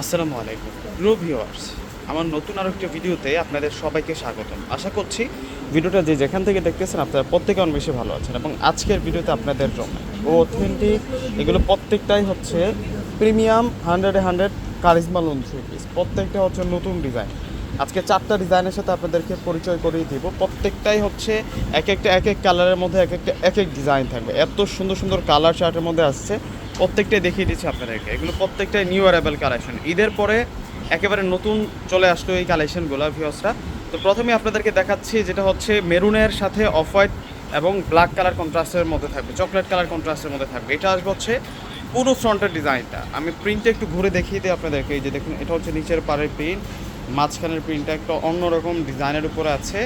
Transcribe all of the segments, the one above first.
আসসালামু আলাইকুম। প্রিয় ভিউয়ার্স আমার নতুন আরও একটি ভিডিওতে আপনাদের সবাইকে স্বাগতম। আশা করছি ভিডিওটা যে যেখান থেকে দেখতেছেন, আপনারা প্রত্যেকে অনেক বেশি ভালো আছেন এবং আজকের ভিডিওতে আপনাদের জন্য অথেন্টিক এগুলো প্রত্যেকটাই হচ্ছে প্রিমিয়াম হান্ড্রেডে হান্ড্রেড কারিজমা লোন থ্রি পিস প্রত্যেকটা হচ্ছে নতুন ডিজাইন আজকে চারটা ডিজাইনের সাথে আপনাদেরকে পরিচয় করিয়ে দিব। প্রত্যেকটাই হচ্ছে এক একটা, এক এক কালারের মধ্যে এক একটা, এক এক ডিজাইন থাকবে। এত সুন্দর সুন্দর কালার চার্টের মধ্যে আসছে। প্রত্যেকটাই দেখিয়ে দিচ্ছি আপনাদেরকে। এগুলো প্রত্যেকটাই নিউ অ্যারাইভেল কালেকশন ঈদের পরে একেবারে নতুন চলে আসলো এই কালেকশনগুলো ভিউসরা তো প্রথমে আপনাদেরকে দেখাচ্ছি যেটা হচ্ছে মেরুনের সাথে অফ হোয়াইট এবং ব্ল্যাক কালার কন্ট্রাস্টের মধ্যে থাকবে চকলেট কালার কন্ট্রাস্টের মধ্যে থাকবে। এটা আসবে হচ্ছে পুরো ফ্রন্টের ডিজাইনটা আমি প্রিন্টটা একটু ঘুরে দেখিয়ে দিই আপনাদেরকে। এই যে দেখুন, এটা হচ্ছে নিচের পাড়ের প্রিন্ট মাঝখানের প্রিন্টটা একটা অন্যরকম ডিজাইনের উপরে আছে।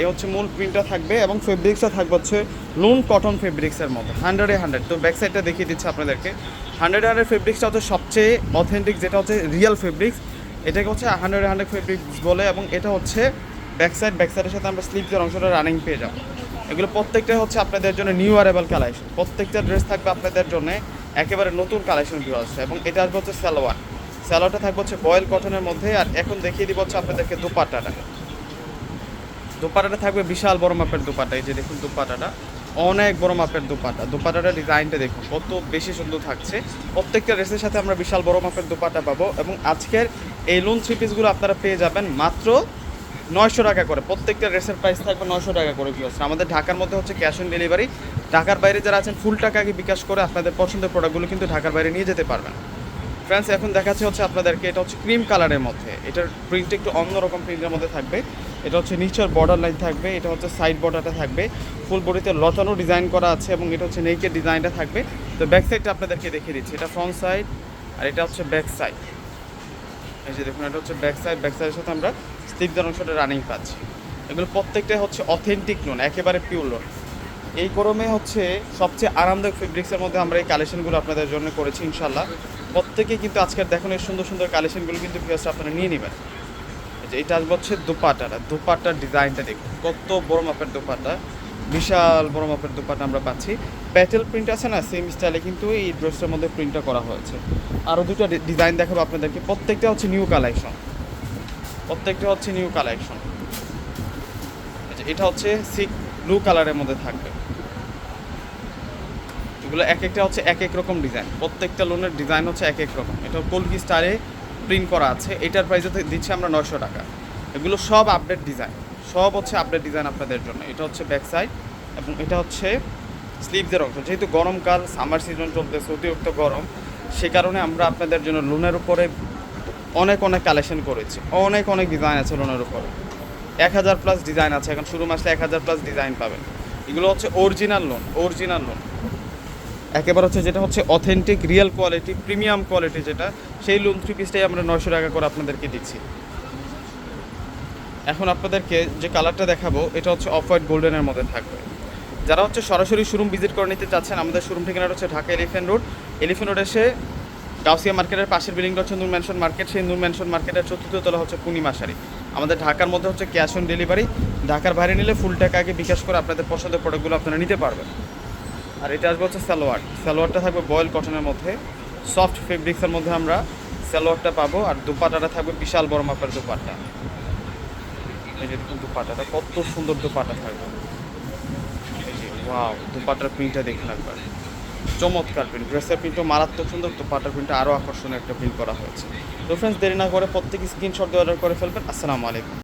এই হচ্ছে মূল প্রিন্টটা থাকবে এবং ফেব্রিক্সটা থাকবে হচ্ছে লুন কটন ফেব্রিক্সের মতো হান্ড্রেডে হান্ড্রেড তো ব্যাক সাইডটা দেখিয়ে দিচ্ছে আপনাদেরকে। হান্ড্রেড হান্ড্রেড ফেব্রিক্সটা হচ্ছে সবচেয়ে অথেন্টিক যেটা হচ্ছে রিয়েল ফেব্রিক্স এটাকে হচ্ছে হান্ড্রেড হান্ড্রেড ফেব্রিক্স বলে এবং এটা হচ্ছে ব্যাক সাইড ব্যাক সাইডের সাথে আমরা স্লিপসের অংশটা রানিং পেয়ে যাব। এগুলো প্রত্যেকটাই হচ্ছে আপনাদের জন্য নিউ অ্যারেবল কালেকশন প্রত্যেকটা ড্রেস থাকবে আপনাদের জন্য একেবারে নতুন কালেকশন ভিউ আসছে এবং এটা আসবে হচ্ছে স্যালোয়ার সালোয়ারটা থাকবে হচ্ছে বয়েল কটনের মধ্যে। আর এখন দেখিয়ে দিব হচ্ছে আপনাদেরকে দুপাট্টাটা। দুপাটাটা থাকবে বিশাল বড় মাপের দুপাটা, এই যে দেখুন দুপাটাটা। অনেক বড় মাপের দুপাটা। দুপাটাটা ডিজাইনটা দেখুন, কত বেশি সুন্দর থাকছে। প্রত্যেকটা ড্রেসের সাথে আমরা বিশাল বড় মাপের দুপাটা পাবো এবং আজকের এই লোন থ্রি পিসগুলো আপনারা পেয়ে যাবেন মাত্র নয়শো টাকা করে। প্রত্যেকটা ড্রেসের প্রাইস থাকবে নয়শো টাকা করে কি হচ্ছে আমাদের ঢাকার মধ্যে হচ্ছে ক্যাশ অন ডেলিভারি ঢাকার বাইরে যারা আছেন ফুল টাকা বিকাশ করে আপনাদের পছন্দের প্রোডাক্টগুলো কিন্তু ঢাকার বাইরে নিয়ে যেতে পারবেন। ফ্রেন্ডস এখন দেখাচ্ছে হচ্ছে আপনাদেরকে, এটা হচ্ছে ক্রিম কালারের মধ্যে। এটার প্রিন্ট একটু অন্যরকম প্রিন্টের মধ্যে থাকবে। এটা হচ্ছে নিচের বর্ডার লাইন থাকবে, এটা হচ্ছে সাইড বর্ডারটা থাকবে। ফুল বডিতে লতানো ডিজাইন করা আছে এবং এটা হচ্ছে নেকের ডিজাইনটা থাকবে। তো ব্যাক সাইডটা আপনাদেরকে দেখিয়ে দিচ্ছি। এটা ফ্রন্ট সাইড আর এটা হচ্ছে ব্যাক সাইড এই যে দেখুন, এটা হচ্ছে ব্যাক সাইড ব্যাক সাইডের সাথে আমরা স্লিপদের অংশটা রানিং পাচ্ছি। এগুলো প্রত্যেকটাই হচ্ছে অথেন্টিক লোন একেবারে পিওর লোন এই গরমে হচ্ছে সবচেয়ে আরামদায়ক ফেব্রিক্সের মধ্যে আমরা এই কালেকশনগুলো আপনাদের জন্য করেছি ইনশাল্লাহ প্রত্যেকেই কিন্তু আজকের দেখুন এই সুন্দর সুন্দর কালেকশনগুলো কিন্তু ভিউয়ার্স আপনারা নিয়ে নেবেন। এটা আসবে হচ্ছে দুপাটাটা দুপাটার ডিজাইনটা দেখুন, কত বড় মাপের দুপাটা, বিশাল বড় মাপের দুপাটা আমরা পাচ্ছি। প্যাটেল প্রিন্ট আছে না সেম স্টাইলে কিন্তু এই ড্রেসটার মধ্যে প্রিন্টটা করা হয়েছে। আরও দুটো ডিজাইন দেখাবো আপনাদেরকে, প্রত্যেকটা হচ্ছে নিউ কালেকশন প্রত্যেকটা হচ্ছে নিউ কালেকশন এটা হচ্ছে সিক ব্লু কালারের মধ্যে থাকবে। এগুলো এক একটা হচ্ছে এক এক রকম ডিজাইন। প্রত্যেকটা লোনের ডিজাইন হচ্ছে এক এক রকম। এটা কলকি স্টারে প্রিন্ট করা আছে। এটার প্রাইস দিচ্ছি আমরা নয়শো টাকা। এগুলো সব আপডেট ডিজাইন সব হচ্ছে আপডেট ডিজাইন আপনাদের জন্য। এটা হচ্ছে ব্যাক সাইড এবং এটা হচ্ছে স্লিভসের অংশ। যেহেতু গরমকাল সামার সিজন চলতেছে, অতিরিক্ত গরম, সে কারণে আমরা আপনাদের জন্য লোনের উপরে অনেক অনেক কালেকশন করেছি। অনেক অনেক ডিজাইন আছে লোনের উপরে। এক হাজার প্লাস ডিজাইন আছে। এখন শুরু মাসে এক হাজার প্লাস ডিজাইন পাবেন। এগুলো হচ্ছে অরিজিনাল লোন অরিজিনাল লোন একেবারে হচ্ছে যেটা হচ্ছে authentic real quality premium quality যেটা, সেই লোন থ্রি পিসটাই আমরা নয়শো টাকা করে আপনাদেরকে দিচ্ছি। এখন আপনাদেরকে যে কালারটা দেখাবো, এটা হচ্ছে অফ হোয়াইট গোল্ডেনের মধ্যে থাকবে। যারা হচ্ছে সরাসরি শোরুম ভিজিট করে নিতে চাচ্ছেন, আমাদের শোরুম ঠিকানাটা হচ্ছে Dhaka Elephant Road Elephant Road এসে গাউসিয়া মার্কেটের পাশের বিল্ডিংটা হচ্ছে নূর ম্যানশন মার্কেট সেই নূর ম্যানশন মার্কেটের চতুর্থ তলা হচ্ছে পূর্ণিমাশারি আমাদের ঢাকার মধ্যে হচ্ছে ক্যাশ অন ডেলিভারি ঢাকার বাইরে নিলে ফুল টাকা আগে বিকাশ করে আপনাদের পছন্দের প্রোডাক্টগুলো আপনারা নিতে পারবেন। আর এটা আসবে হচ্ছে সালোয়ার। সালোয়ারটা থাকবে বয়েল কটনের মধ্যে। সফট ফেব্রিক্সের মধ্যে আমরা সালোয়ারটা পাবো আর দুপাটাটা থাকবে বিশাল বড় মাপের দুপাটা। এই যে দুপাটাটা, কত সুন্দর দুপাটা থাকবে। ওয়াও দুপাটার প্রিন্টটা দেখুন একবার। চমৎকার প্রিন্ট ড্রেসের প্রিন্টও মারাত্মক সুন্দর তো দুপাটার প্রিন্টটা আরও আকর্ষণীয় একটা প্রিন্ট করা হয়েছে। তো ফ্রেন্ডস দেরি না করে প্রত্যেক স্ক্রিনশট দিয়ে অর্ডার করে ফেলবেন। আসসালামু আলাইকুম।